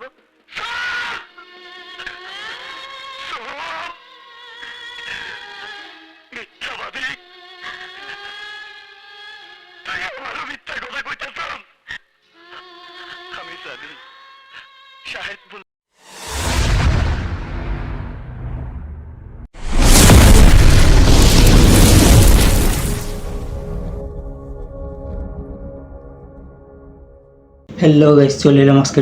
করব মিথ্যাবাদী! তুই আমারও মিথ্যা কথা কইতেছ আমি জানি শাহেদ হ্যালো গাইস চলে এলাম আজকে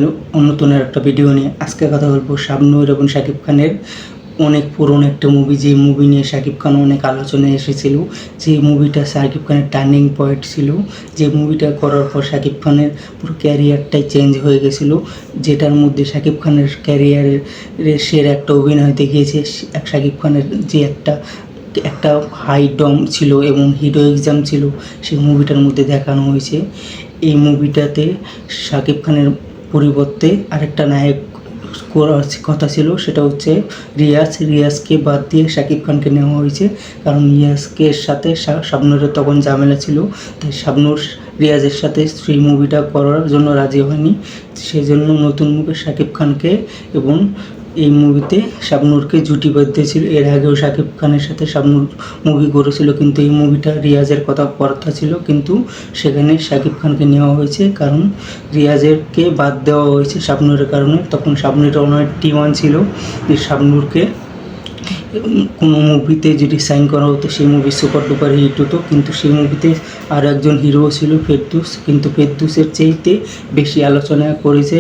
নতুন একটা ভিডিও নিয়ে। আজকে কথা বলব শাবনূর এবং শাকিব খানের অনেক পুরনো একটা মুভি যে মুভি নিয়ে শাকিব খান অনেক আলোচনায় এসেছিল। যে মুভিটা শাকিব খানের টার্নিং পয়েন্ট ছিল, যে মুভিটা করার পর শাকিব খানের পুরো ক্যারিয়ারটাই চেঞ্জ হয়ে গেছিল, যেটার মধ্যে শাকিব খানের ক্যারিয়ারের সের একটা অভিনয় দেখিয়েছে এক শাকিব খানের যে একটা একটা হাই ডম ছিল এবং হিরো এক্সাম ছিল, সেই মুভিটার মধ্যে দেখানো হয়েছে। এই মুভিটাতে শাকিব খানের পরিবর্তে আরেকটা নায়ক করার কথা ছিল, সেটা হচ্ছে রিয়াজ। রিয়াজকে বাদ দিয়ে শাকিব খানকে নেওয়া হয়েছে, কারণ রিয়াজকে সাথে শাবনূরের তখন ঝামেলা ছিল, তাই শাবনুর রিয়াজের সাথে সেই মুভিটা করার জন্য রাজি হয়নি। সেই জন্য নতুন মুভি শাকিব খানকে এবং এই মুভিতে শাবনূরকে জুটি বাঁধতেছিল এর আগেও শাকিব খানের সাথে শাবনূর মুভি করেছিল, কিন্তু এই মুভিটা রিয়াজের কথা কথা ছিল। কিন্তু সেখানে শাকিব খানকে নেওয়া হয়েছে কারণ রিয়াজেরকে বাদ দেওয়া হয়েছে শাবনূরের কারণে। তখন শাবনূরের অনেক টিমান ছিল যে শাবনূরকে কোনো মুভিতে যদি সাইন করা হতো, সেই মুভি সুপার ডুপার হিট হতো। কিন্তু সেই মুভিতে আর একজন হিরো ছিল ফেরদুস। কিন্তু ফেরদুসের চেয়েতে বেশি আলোচনা করেছে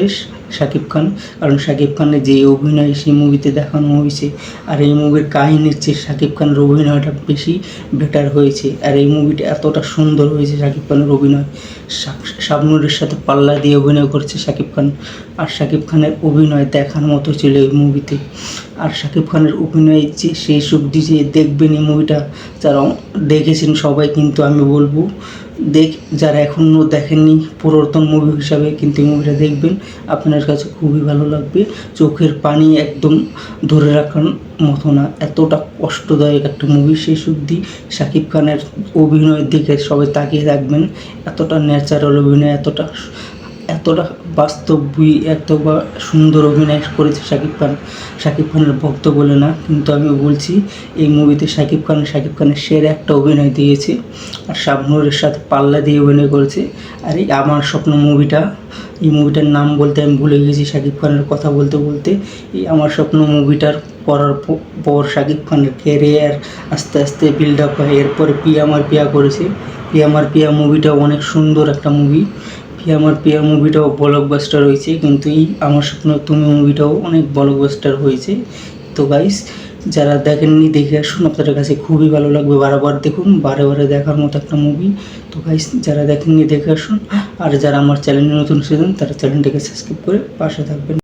শাকিব খান। কারণ শাকিব খানের যে অভিনয় সেই মুভিতে দেখানো হয়েছে, আর এই মুভির কাহিনীর চেয়ে শাকিব খানের অভিনয়টা বেশি বেটার হয়েছে। আর এই মুভিটা এতটা সুন্দর হয়েছে শাকিব খানের অভিনয়। শাবনুরের সাথে পাল্লা দিয়ে অভিনয় করছে শাকিব খান। আর শাকিব খানের অভিনয় দেখার মতো ছিল এই মুভিতে আর শাকিব খানের অভিনয় যে সেই সুখ যে দেখবেন এই মুভিটা যারা দেখেছেন সবাই কিন্তু আমি বলব দেখ, যারা এখনও দেখেননি পুরাতন মুভি হিসাবে কিন্তু এই মুভিটা দেখবেন, আপনার কাছে খুবই ভালো লাগবে। চোখের পানি একদম ধরে রাখার মতো না, এতটা কষ্টদায়ক একটা মুভি শেষ সুদ্ধি শাকিব খানের অভিনয়ের দিকে সবাই তাকিয়ে থাকবেন, এতটা ন্যাচারাল অভিনয়, এতটা এতটা বাস্তবই এত বা সুন্দর অভিনয় করেছে শাকিব খান। শাকিব খানের ভক্ত বলে না, কিন্তু আমি বলছি, এই মুভিতে শাকিব খান, শাকিব খানের সেরা একটা অভিনয় দিয়েছে, আর শাবনুরের সাথে পাল্লা দিয়ে অভিনয় করেছে। আর এই আমার স্বপ্ন মুভিটা এই মুভিটার নাম বলতে আমি ভুলে গেছি, শাকিব খানের কথা বলতে বলতে। এই আমার স্বপ্ন মুভিটার করার পর শাকিব খানের ক্যারিয়ার আস্তে আস্তে বিল্ড আপ হয়। এরপরে পিয়া আমার পিয়া করেছে। পিয়া আমার পিয়া মুভিটা অনেক সুন্দর একটা মুভি আমার প্রিয় মুভিটাও ব্লকবাস্টার হয়েছে, কিন্তু এই আমার স্বপ্ন তুমি মুভিটাও অনেক ব্লকবাস্টার হয়েছে। তো গাইস যারা দেখেননি, দেখে আসুন, আপনাদের কাছে খুবই ভালো লাগবে। বারবার দেখুন, বারে বারে দেখার মতো একটা মুভি তো গাইস যারা দেখেননি, দেখে আসুন। আর যারা আমার চ্যানেলে নতুন এসেছেন, তারা চ্যানেলটাকে সাবস্ক্রাইব করে পাশে থাকবেন।